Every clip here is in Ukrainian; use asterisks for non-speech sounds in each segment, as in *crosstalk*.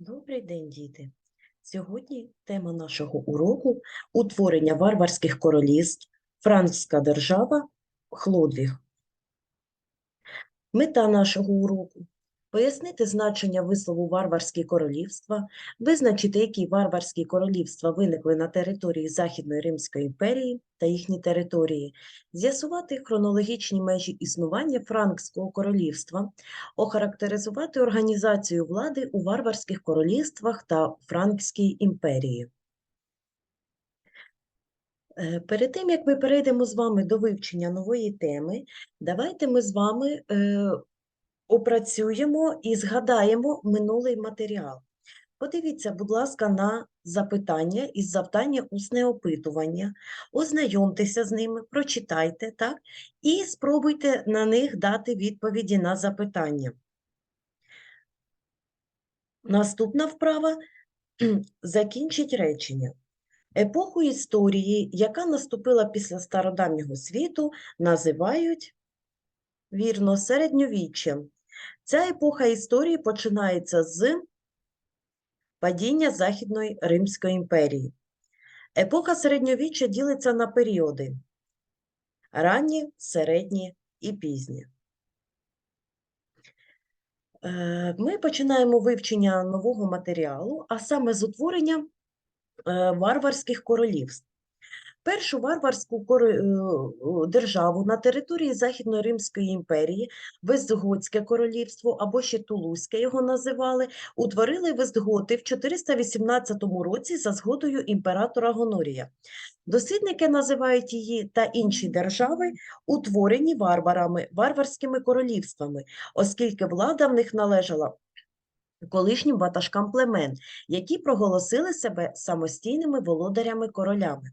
Добрий день, діти! Сьогодні тема нашого уроку утворення варварських королівств, Франкська держава, Хлодвіг. Мета нашого уроку пояснити значення вислову варварські королівства, визначити, які варварські королівства виникли на території Західної Римської імперії та їхні території, з'ясувати хронологічні межі існування Франкського королівства, охарактеризувати організацію влади у варварських королівствах та Франкській імперії. Е, Перед тим, як ми перейдемо з вами до вивчення нової теми, давайте ми з вами е, опрацюємо і згадаємо минулий матеріал. Подивіться, будь ласка, на запитання із завдання усне опитування, ознайомтеся з ними, прочитайте, так, і спробуйте на них дати відповіді на запитання. Наступна вправа *clears throat* закінчить речення. Епоху історії, яка наступила після стародавнього світу, називають, вірно, середньовіччям. Ця епоха історії починається з падіння Західної Римської імперії. Епоха середньовіччя ділиться на періоди ранні, середні і пізні. Е, Ми починаємо вивчення нового матеріалу, а саме з утворення е, варварських королівств. Першу варварську е, державу на території Західної Римської імперії, Вестготське королівство або ще Тулузьке його називали, утворили Вестготи в 418 році за згодою імператора Гонорія. Дослідники називають її та інші держави утворені варварами, варварськими королівствами, оскільки влада в них належала колишнім ватажкам племен, які проголосили себе самостійними володарями-королями.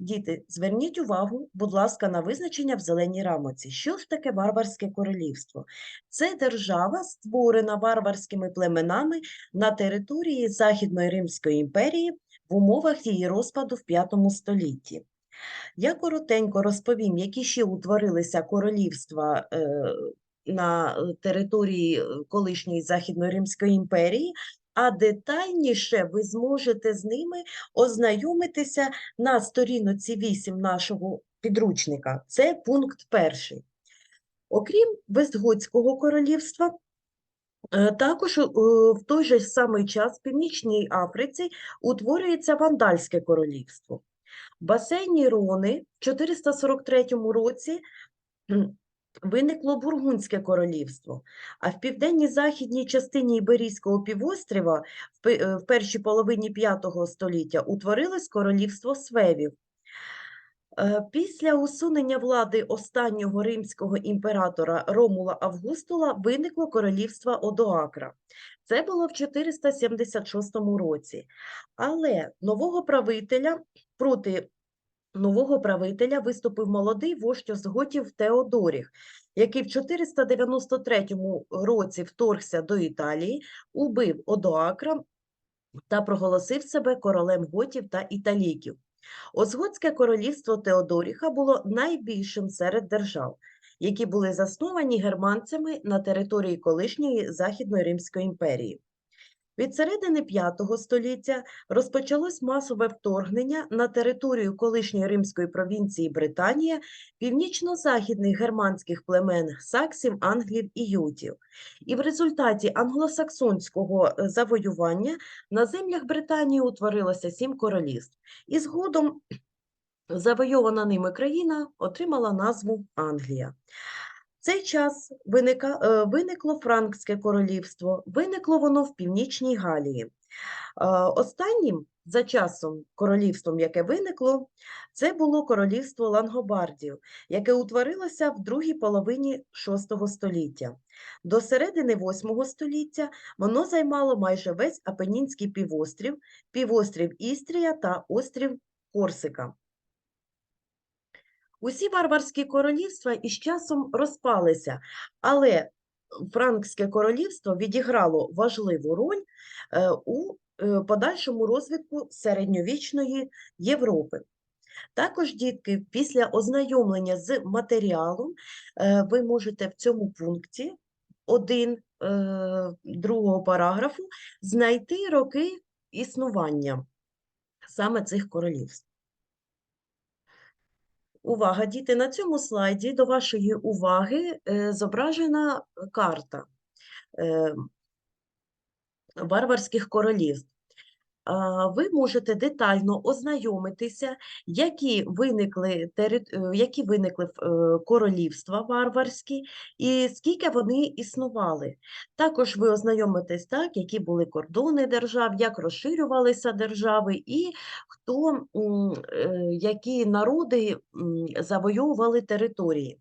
Діти, зверніть увагу, будь ласка, на визначення в зеленій рамоці. Що ж таке варварське королівство? Це держава, створена варварськими племенами на території Західної Римської імперії в умовах її розпаду в V столітті. Я коротенько розповім, які ще утворилися королівства е, на території е, колишньої Західної Римської імперії, а детальніше ви зможете з ними ознайомитися на сторінці 8 нашого підручника. Це пункт перший. Окрім Вестготського королівства, е, також е, в той же самий час в Північній Африці утворюється Вандальське королівство. В басейні Рони в 443 році виникло Бургундське королівство, а в південній західній частині Іберійського півострова е, в першій половині V століття утворилось королівство Свевів. Е, Після усунення влади останнього римського імператора Ромула Августула виникло королівство Одоакра. Це було в 476 році. Але нового правителя проти нового правителя виступив молодий вождь Озготів Теодоріх, який в 493 році вторгся до Італії, убив Одоакра та проголосив себе королем готів та італійків. Озготське королівство Теодоріха було найбільшим серед держав, які були засновані германцями на території колишньої Західної Римської імперії. Від середини V століття розпочалось масове вторгнення на територію колишньої римської провінції Британія північно-західних германських племен саксів, англів і ютів. І в результаті англосаксонського е, завоювання на землях Британії утворилося сім королівств. І згодом завойована ними країна отримала назву Англія. В цей час виника, е, виникло Франкське королівство, виникло воно в Північній Галії. Е, Останнім за часом королівством, яке виникло, це було королівство Лангобардів, яке утворилося в другій половині VI століття. До середини VIII століття воно займало майже весь Апенінський півострів, півострів Істрія та острів Корсика. Усі варварські королівства із часом розпалися, але Франкське королівство відіграло важливу роль е, у е, подальшому розвитку середньовічної Європи. Також, дітки, після ознайомлення з матеріалом е, ви можете в цьому пункті 1 е, другого параграфу знайти роки існування саме цих королівств. Увага, діти, на цьому слайді до вашої уваги е, зображена карта барварських варварських королівств. Ви можете детально ознайомитися, які виникли, е, які виникли е, королівства варварські і скільки вони існували. Також ви ознайомитесь так, які були кордони держав, як розширювалися держави і хто, е, які народи завойовували території.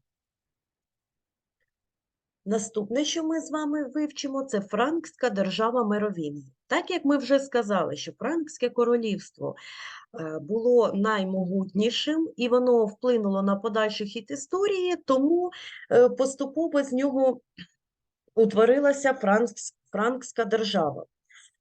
Наступне, що ми з вами вивчимо, це Франкська держава Меровінгів. Так як ми вже сказали, що Франкське королівство е, було наймогутнішим і воно вплинуло на подальший хід історії, тому е, поступово з нього утворилася Франкська держава.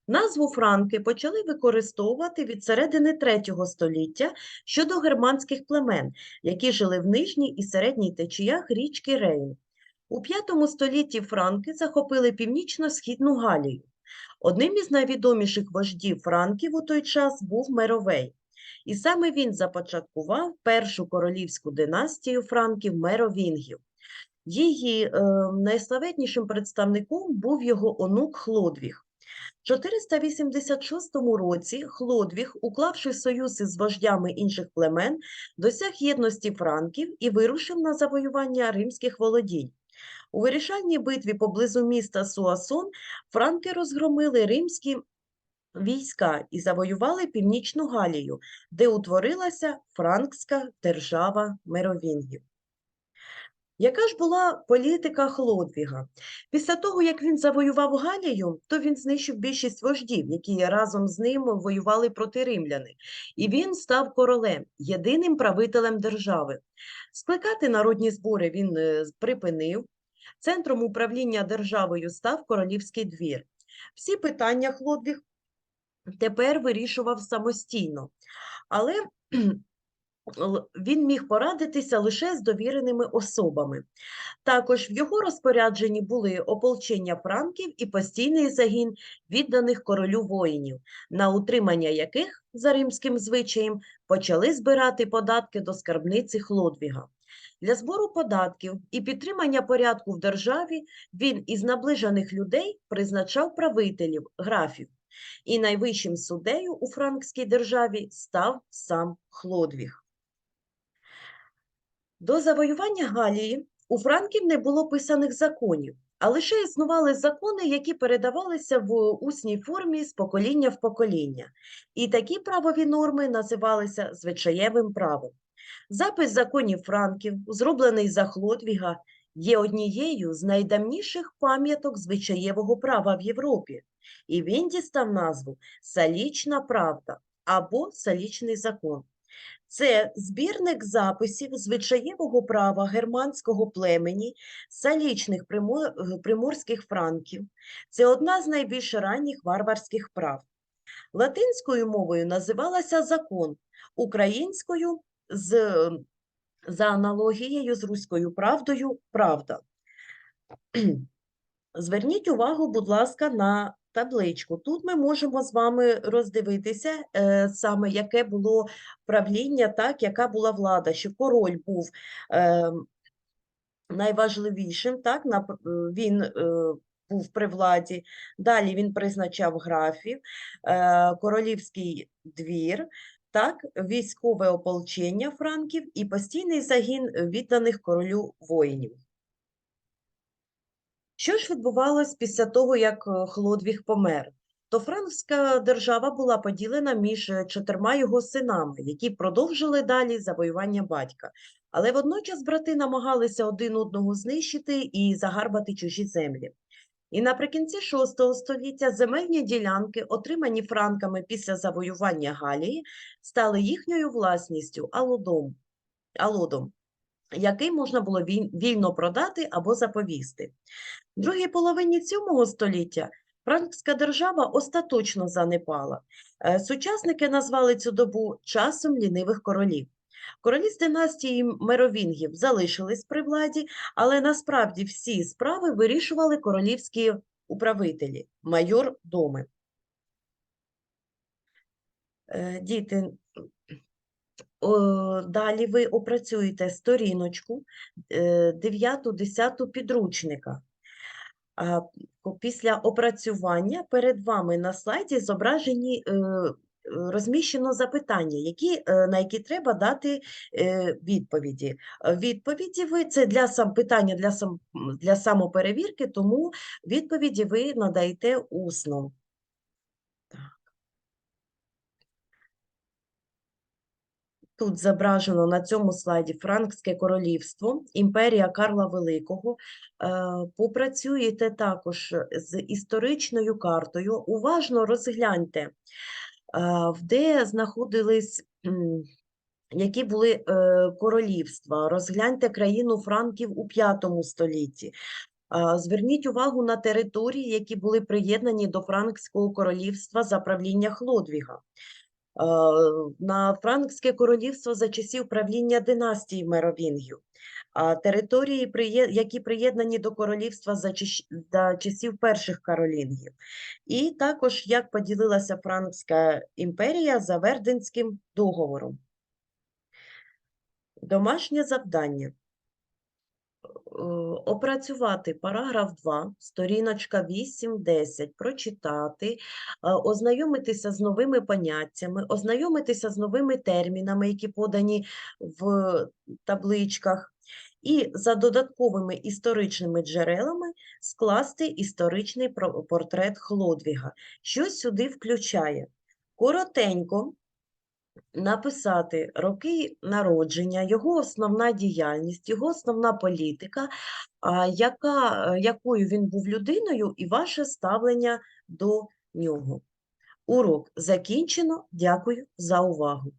Назву франки почали використовувати від середини третього століття щодо германських племен, які жили в нижній і середній течіях річки Рейн. У V столітті франки захопили північно-східну Галію. Одним із найвідоміших вождів франків у той час був Меровей. І саме він започаткував першу королівську династію франків Меровінгів. Її е, найславетнішим представником був його онук Хлодвіг. В 486 році Хлодвіг, уклавши союз із вождями інших племен, досяг єдності франків і вирушив на завоювання римських володінь. У вирішальній битві поблизу міста Суасон франки розгромили римські війська і завоювали Північну Галію, де утворилася Франкська держава Меровінгів. Яка ж була політика Хлодвіга? Після того, як він завоював Галію, то він знищив більшість вождів, які разом з ним воювали проти римляни, і він став королем, єдиним правителем держави. Скликати народні збори він е, припинив. Центром управління державою став королівський двір. Всі питання Хлодвіг тепер вирішував самостійно, але він міг порадитися лише з довіреними особами. Також в його розпорядженні були ополчення франків і постійний загін відданих королю воїнів, на утримання яких, за римським звичаєм, почали збирати податки до скарбниці Хлодвіга. Для збору податків і підтримання порядку в державі він із наближених людей призначав правителів, графів. І найвищим суддею у франкській державі став сам Хлодвіг. До завоювання Галії у франків не було писаних законів, а лише існували закони, які передавалися в усній формі з покоління в покоління. І такі правові норми називалися звичаєвим правом. Запис законів франків, зроблений за Хлодвіга, є однією з найдавніших пам'яток звичаєвого права в Європі, і він дістав назву Салічна правда або Салічний закон. Це збірник записів звичаєвого права германського племені, салічних приморських франків. Це одна з найбільш ранніх варварських прав. Латинською мовою називалася закон, українською з, за аналогією з руською правдою правда. *clears throat* Зверніть увагу, будь ласка, на табличку. Тут ми можемо з вами роздивитися е, саме, яке було правління, так, яка була влада, що король був е, найважливішим, так, на, він е, був при владі. Далі він призначав графів, е, королівський двір, так, військове ополчення франків і постійний загін відданих королю воїнів. Що ж відбувалось після того, як е, Хлодвіг помер? То франкська держава була поділена між чотирма його синами, які продовжили далі завоювання батька. Але водночас брати намагалися один одного знищити і загарбати чужі землі. І наприкінці VI століття земельні ділянки, отримані франками після завоювання Галії, стали їхньою власністю алодом, алодом який можна було вільно продати або заповісти. В другій половині цього століття франкська держава остаточно занепала. Е, Сучасники назвали цю добу часом лінивих королів. Королі з династії Меровінгів залишились при владі, але насправді всі справи вирішували королівські управителі, майор доми. Е, Діти, далі ви опрацюєте сторіночку 9-10 підручника. Після опрацювання перед вами на слайді зображені е, е, розміщено запитання, які, е, на які треба дати е, відповіді. Е, Відповіді ви це для сам питання для сам для самоперевірки, тому відповіді ви надаєте усно. Тут зображено на цьому слайді Франкське королівство, імперія Карла Великого. Попрацюєте також з історичною картою. Уважно розгляньте, де знаходились, які були е, королівства. Розгляньте країну Франків у V столітті. Зверніть увагу на території, які були приєднані до Франкського королівства за правління Хлодвіга. На Франкське королівство за часів правління династії Меровінгів, території, які приєднані до королівства за часів перших каролінгів, і також як поділилася Франкська імперія за Верденським договором. Домашнє завдання. Опрацювати параграф 2, сторіночка 8-10, прочитати, ознайомитися з новими поняттями, ознайомитися з новими термінами, які подані в табличках, і за додатковими історичними джерелами скласти історичний портрет Хлодвіга. Що сюди включає? Коротенько написати роки народження, його основна діяльність, його основна політика, яка, якою він був людиною, і ваше ставлення до нього. Урок закінчено. Дякую за увагу.